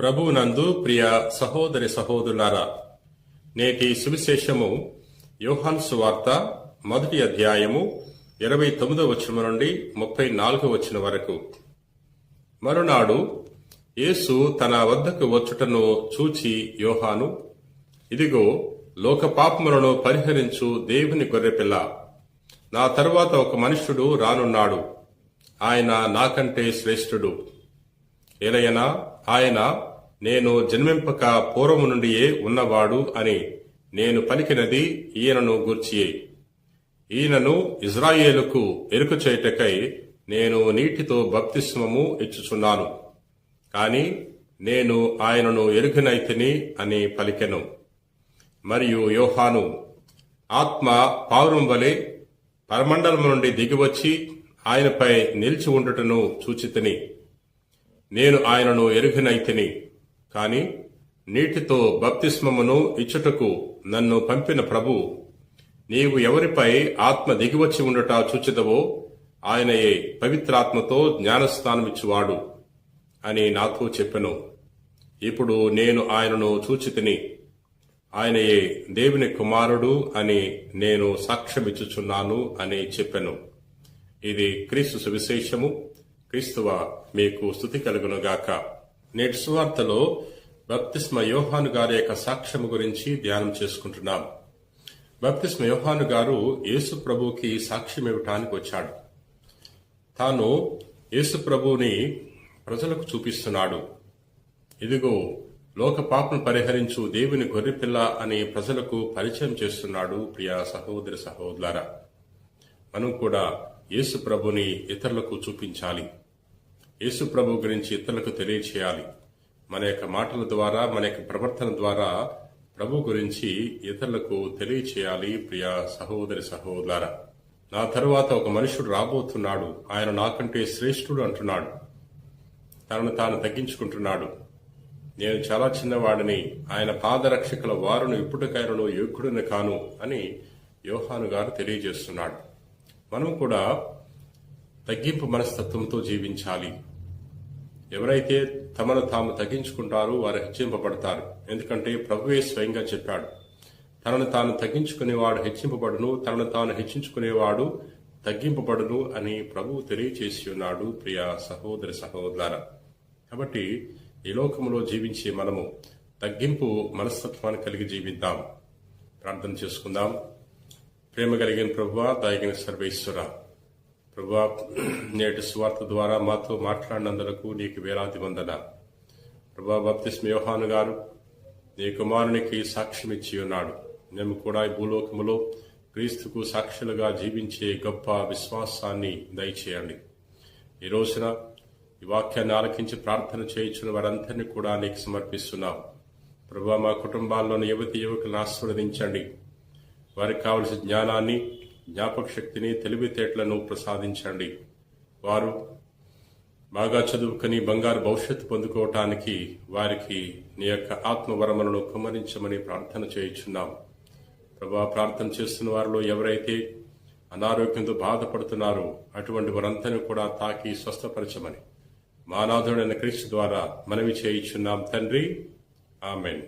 ప్రభువునందు ప్రియ సహోదరి సహోదరులారా నేటి సువిశేషము యోహాన్ సువార్త మొదటి అధ్యాయము ఇరవై తొమ్మిదో వచనం నుండి ముప్పై నాలుగో వచ్చిన వరకు. మరునాడు యేసు తన వద్దకు వచ్చుటను చూచి యోహాను ఇదిగో లోక పాపములను పరిహరించు దేవుని గొర్రెపిల్ల నా తరువాత ఒక మనుష్యుడు రానున్నాడు. ఆయన నాకంటే శ్రేష్ఠుడు. ఏలయనా ఆయన నేను జన్మింపక పూర్వము నుండియే ఉన్నవాడు అని నేను పలికినది ఈయనను గూర్చియే. ఈయనను ఇజ్రాయేలుకు ఎరుక చేయుటకై నేను నీటితో బప్తిస్మము ఇచ్చుచున్నాను. కాని నేను ఆయనను ఎరుగనైతిని అని పలికెను. మరియు యోహాను ఆత్మ పావురం వలె పరమండలం నుండి దిగివచ్చి ఆయనపై నిలిచి ఉండుటను చూచితిని. నేను ఆయనను ఎరుగనైతిని కాని నీటితో బప్తిస్మమును ఇచ్చుటకు నన్ను పంపిన ప్రభు నీవు ఎవరిపై ఆత్మ దిగివచ్చి ఉండుట చూచిదవో ఆయనయే పవిత్రాత్మతో జ్ఞానస్థానమిచ్చువాడు అని నాతో చెప్పెను. ఇప్పుడు నేను ఆయనను చూచితిని. ఆయనయే దేవుని కుమారుడు అని నేను సాక్ష్యమిచ్చుచున్నాను అని చెప్పెను. ఇది క్రీస్తు సువిశేషము. క్రీస్తువ మీకు స్థుతి కలుగునుగాక. నేటి సువార్తలో బప్తిస్మ యోహాను గారి యొక్క సాక్ష్యము గురించి ధ్యానం చేసుకుంటున్నాం. బప్తిస్మ యోహాను గారు యేసు ప్రభుకి సాక్ష్యం ఇవ్వటానికి వచ్చాడు. తాను యేసు ప్రభువుని ప్రజలకు చూపిస్తున్నాడు. ఇదిగో లోక పాపను పరిహరించు దేవుని గొర్రెపిల్ల అని ప్రజలకు పరిచయం చేస్తున్నాడు ప్రియ సహోదరి సహోదరులారా. మనం కూడా యేసు ప్రభుని ఇతరులకు చూపించాలి. యేసు ప్రభు గురించి ఇతరులకు తెలియచేయాలి. మన యొక్క మాటల ద్వారా మన యొక్క ప్రవర్తన ద్వారా ప్రభు గురించి ఇతరులకు తెలియచేయాలి ప్రియ సహోదరి సహోదర నా తరువాత ఒక మనుషుడు రాబోతున్నాడు. ఆయన నాకంటే శ్రేష్ఠుడు అంటున్నాడు. తనను తాను తగ్గించుకుంటున్నాడు. నేను చాలా చిన్నవాడిని. ఆయన పాదరక్షకుల వారును ఇప్పటికైనను యోగ్యుడిని కాను అని యోహాను గారు తెలియజేస్తున్నాడు. మనం కూడా తగ్గింపు మనస్తత్వంతో జీవించాలి. ఎవరైతే తమను తాము తగ్గించుకుంటారో వారు హెచ్చింపబడతారు. ఎందుకంటే ప్రభువే స్వయంగా చెప్పాడు తనను తాను తగ్గించుకునేవాడు హెచ్చింపబడును తనను తాను హెచ్చించుకునేవాడు తగ్గింపబడును అని ప్రభువు తెలియచేసి ఉన్నాడు ప్రియ సహోదరి సహోదర కాబట్టి ఈ లోకంలో జీవించే మనము తగ్గింపు మనస్తత్వాన్ని కలిగి జీవిద్దాం. ప్రార్థన చేసుకుందాం. ప్రేమ కలిగిన ప్రభు దాగిన సర్వేశ్వర ప్రభా నేటి స్వార్థ ద్వారా మాతో మాట్లాడినందులకు నీకు వేలాది వందన ప్రభా బప్తిస్మ యోహాను గారు నీ కుమారునికి సాక్ష్యం ఇచ్చి ఉన్నాడు. మేము కూడా ఈ భూలోకములో క్రీస్తుకు సాక్షులుగా జీవించే గొప్ప విశ్వాసాన్ని దయచేయండి. ఈ రోజున ఈ వాక్యాన్ని ఆలకించి ప్రార్థన చేయించిన వారందరినీ కూడా నీకు సమర్పిస్తున్నాం. ప్రభా మా కుటుంబాల్లోని యువతి యువకులను ఆశీర్వదించండి. వారికి కావలసిన జ్ఞానాన్ని జ్ఞాపక శక్తిని తెలివితేటలను ప్రసాదించండి. వారు బాగా చదువుకుని బంగారు భవిష్యత్తు పొందుకోవటానికి వారికి నీ యొక్క ఆత్మవరములను కుమ్మరించమని ప్రార్థన చేయించున్నాం. ప్రభా ప్రార్థన చేస్తున్న వారిలో ఎవరైతే అనారోగ్యంతో బాధపడుతున్నారో అటువంటి వారందరినీ కూడా తాకి స్వస్థపరచమని. మానాథుడైన క్రీస్తు ద్వారా మనవి చేయించున్నాం తండ్రి. ఆమెన్.